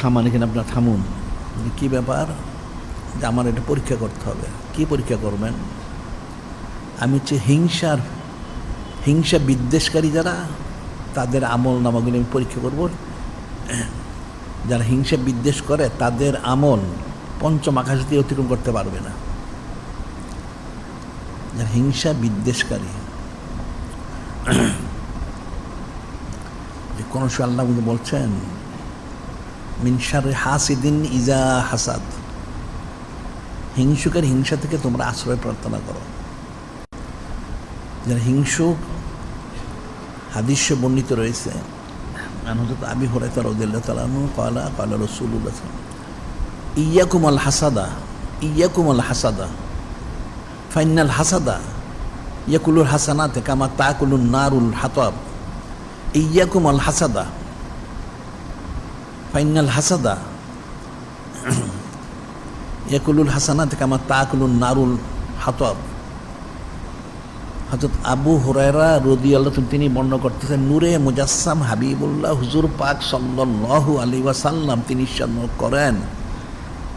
থামান এখানে আপনার থামুন। কী ব্যাপার? যে আমার এটা পরীক্ষা করতে হবে। কি পরীক্ষা করবেন? আমি হচ্ছে হিংসার, হিংসা বিদ্বেষকারী যারা, তাদের আমল নামাগুলি আমি পরীক্ষা করব। যারা হিংসা বিদ্বেষ করে, তাদের আমল পঞ্চম আকাশ দিয়ে অতিক্রম করতে পারবে না। যারা হিংসা বিদ্বেষকারী, যে কোনো আল্লাহ বলছেন মিনসার হাসিদিন ইজা হাসাদ। হিংসুকের হিংসা থেকে তোমরা আশ্রয় প্রার্থনা করো। যারা হিংসুক হাদিস্য বর্ণিত রয়েছে হজরত আবি হরাইতা রদিল্লাহ তালানু কলা কলা হাসাদা ইয়াকুম আল হাসাদা ফাইনাল হাসাদা ইয়াকুলুল হাসানাতে কামা তাকুলুন নারুল হাতাব ইয়াকুম আল হাসাদা ফাইনাল হাসাদা। ইয়াকুলুল হাসানাতে কামা তাকুলুন নারুল হাতাব। হজরত আবু হুরায়রা রদি আল্লাহ তিনি বর্ণনা করতেছেন, নূরে মুজাসসাম হাবিবুল্লাহ হুজুর পাক সাল্লাল্লাহু আলী ওয়াসাল্লাম, তিনি ইস্যান্ন করেন,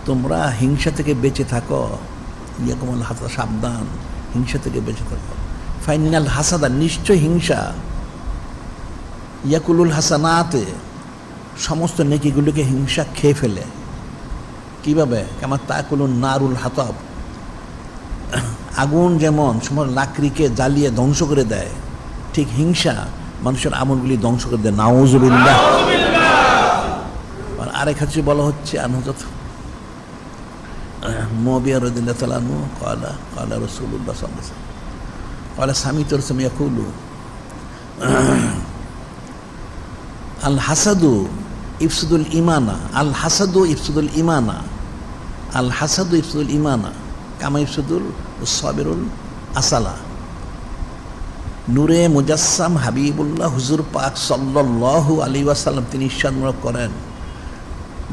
তোমরা হিংসা থেকে বেঁচে থাকো। ইয়াকুমুল হাসা সাবধান, হিংসা থেকে বেঁচে থাকো। ফাইনাল হাসাদা, নিশ্চয় হিংসা। ইয়াকুলুল হাসানাতে সমস্ত নেকিগুলোকে হিংসা খেয়ে ফেলে। কীভাবে? কেমন তাকুলুন নারুল হাতব। আগুন যেমন সময় লাকড়িকে জ্বালিয়ে ধ্বংস করে দেয়, ঠিক হিংসা মানুষের আমলগুলি ধ্বংস করে দেয়। নাউজুবিল্লাহ। আর আরেক হাতে বলা হচ্ছে আনহজত মবিয়া রদিল্লাহ তালানু কলা কলা রসুল্লাহ সাল্লাহ স্বামী তোর সামিয়া কুলু আল হাসাদু ইফসুদুল ইমানা, আল হাসাদু ইফসুদুল ইমানা, আল হাসাদু ইফসুদুল ইমানা, কামা ইফসুদুল সবেরুল আসালা। নূরে মুজাসসাম হাবিবুল্লাহ হুজুর পাক সাল্লাল্লাহু আলী ওয়াসাল্লাম তিনি ঈর্ষাদমূলক করেন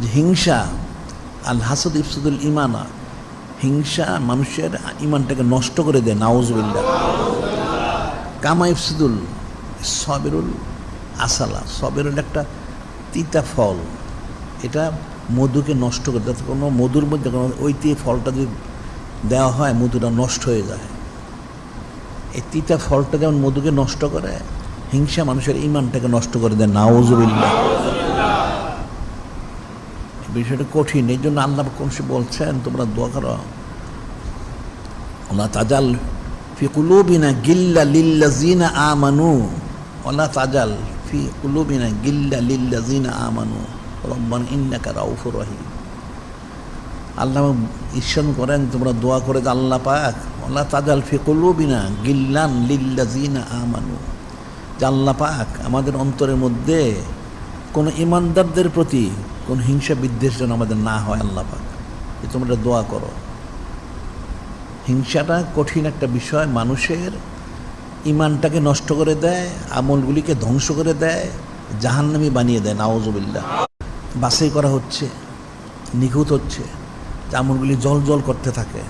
যে হিংসা, আল হাসাদ ইফসুদুল ইমানা, হিংসা মানুষের ইমানটাকে নষ্ট করে দেয় নাউজবিল্লা কামা ইফসুদুল সবেরুল আসালা, সবেরুল একটা তিতা ফল, এটা মধুকে নষ্ট করে যাতে কোনো মধুর মধ্যে কোনো ওই তি- ফলটা যদি দেওয়া হয়, মধুটা নষ্ট হয়ে যায়। এই তিতা ফলটা যেমন মধুকে নষ্ট করে, হিংসা মানুষের ইমানটাকে নষ্ট করে দেয় নাওজবিল্লা বিষয়টা কঠিন, এই জন্য আল্লাহ কোন বলছেন, তোমরা দোয়া করো ওলা তাজাল ফি কুলুবিনা গিল্লা লিল্লাজিনা আমানু ওলা তাজাল রাউফুর রহিম। আল্লাহ ঈশ্বর করেন, তোমরা দোয়া করে যে আল্লাহ পাক আল্লাহ তাজাল গিল্লান লিল্লাজিনা আমানু। যে আল্লাহ পাক আমাদের অন্তরের মধ্যে কোনো ইমানদারদের প্রতি কোন হিংসা বিদ্বেষ যেন আমাদের না হয়, আল্লাহ পাক। তোমরা দোয়া করো। হিংসাটা কঠিন একটা বিষয়, মানুষের ইমানটাকে নষ্ট করে দেয়, আমলগুলিকে ধ্বংস করে দেয়, জাহান্নামি বানিয়ে দেয় নাওজবিল্লা বাছাই করা হচ্ছে, নিখুঁত হচ্ছে আমলগুলি জল জল করতে থাকে।